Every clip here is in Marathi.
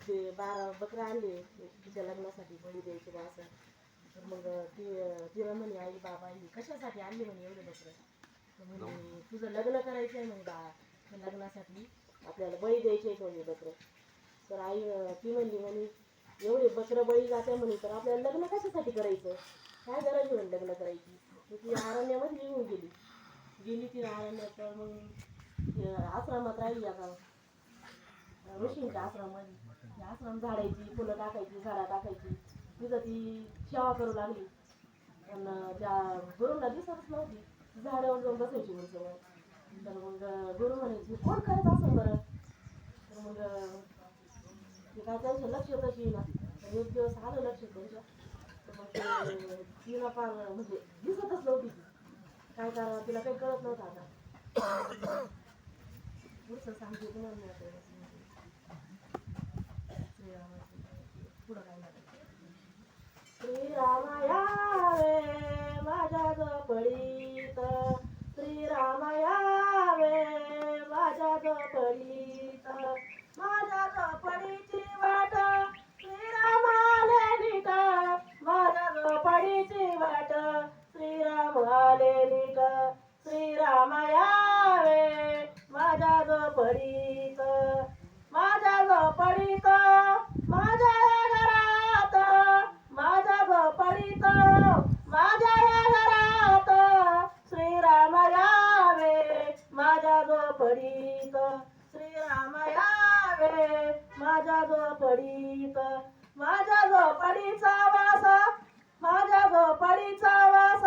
ते बारा बकरा आणले तिच्या लग्नासाठी बळी द्यायचे बा असं. तर मग ती तिला म्हणे आई बाबा ही कशासाठी आणली म्हणे एवढे बकरं? तर म्हणे तुझं लग्न करायचं आहे म्हणे बाळा तर लग्नासाठी आपल्याला बळी द्यायचे आहेत म्हणे बकरं. तर आई ती म्हणली म्हणे एवढे बकरं बळी जाते म्हणे तर आपल्याला लग्न कशासाठी करायचं? काय गरज आहे म्हणे लग्न करायची? ती अरण्यामध्ये येऊन गेली. गेली ती अरण्यात तर मग आश्रमात राहिली आता. ऋषींच्या आश्रमामध्ये. आश्रम झाडायची फुलं टाकायची झाडा टाकायची. तिथं ती सेवा करू लागली. पण त्या गुरुला दिसतच नव्हती. झाडावर जाऊन बसायची गुरुजवळ तर मग गुरु म्हणायची कोण करत असं बरं? तर मग ते काय त्यांचं लक्ष तशी ना तर एक दिवस आलं लक्ष त्यांच्या. तर मग तिला फार म्हणजे दिसतच नव्हती ती. काय करावं तिला काही कळत नव्हतं आता. पुढचं सांगते तुम्हाला मी आता श्रीरामाचं. पुढं काय झालं श्रीरामाया वे माझ्या झोपडीत श्रीरामाया वे माझ्या झोपडीत माझ्या झोपडीची वाट श्रीरामाले नीट माझ्या झोपडीची वाट श्रीराम आले नीट श्रीरामाया वे माझ्या झोपडीत माझ्या झोपडीत माझ्या या घरात माझ्या झोपडीत माझ्या या घरात श्रीराम यावे माझ्या झोपडीत श्रीराम यावे माझ्या झोपडीत माझ्या झोपडीचा वास माझ्या झोपडीचा वास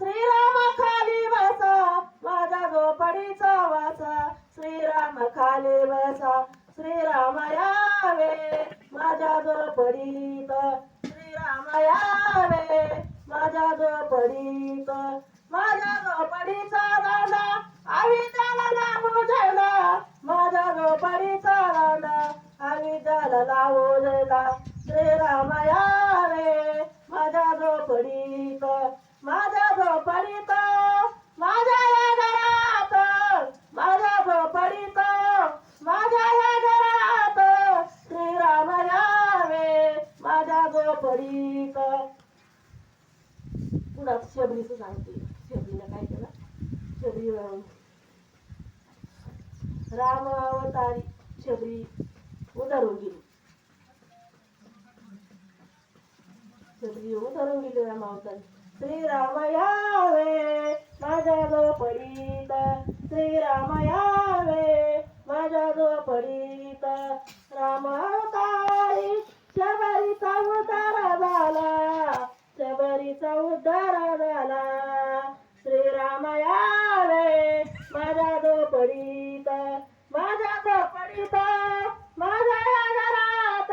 श्रीराम खाली बसा माझ्या झोपडीचा वासा श्रीराम खाली बसा श्रीराम यावे माझ्या झोपडीत श्रीराम यावे माझ्या झोपडीत माझ्या झोपडीचा दादा आवी त्याला लावू झेला माझ्या झोपडीचा आवी त्याला लावू झेला श्रीराम माझ्या झोपडीत माझ्या झोपडीत माझ्या या घरात माझ्या झोपडीत माझ्या या घरात. श्रीराम रे माझ्या झोपडीत. पुन्हा शबरीचं सांगते. शबरीनं काय केलं? शबरी अं, राम अवतारी शबरी. उधारून गेली शबरी उधारून गेली राम अवतारी श्रीराम यावे माझ्या परीत श्रीराम यावे माझ्या झोपडीत राम अवतारी शबरीचा उद्धार झाला. शबरीचा उद्धार झाला श्रीराम यावे माझ्या झोपडीत माझ्या झोपडीत माझ्या या घरात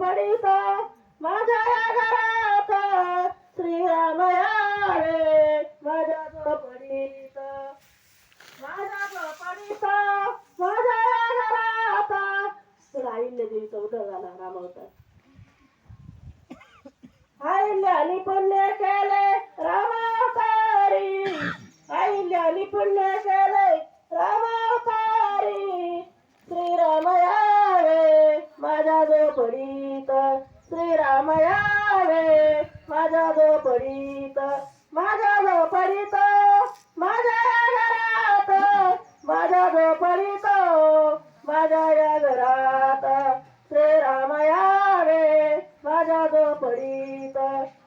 पडित माझ्या या घरात श्रीराम रे माझ्या झोपडीत माझ्या झोपडीत माझ्या या घरात. तुला आईल्या चौदा झाला राम अवतार. आणि पुण्य केले रामावतारी आणि पुण्य केले रामावतारी श्रीराम यावे माझ्या झोपडीत श्रीराम यावे माझ्या झोपडीत माझ्या झोपडीत माझ्या या घरात माझ्या झोपडीत माझ्या या घरात. श्रीराम यावे माझ्या झोपडीत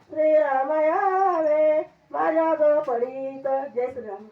श्रीराम यावे माझ्या झोपडीत जय श्रीराम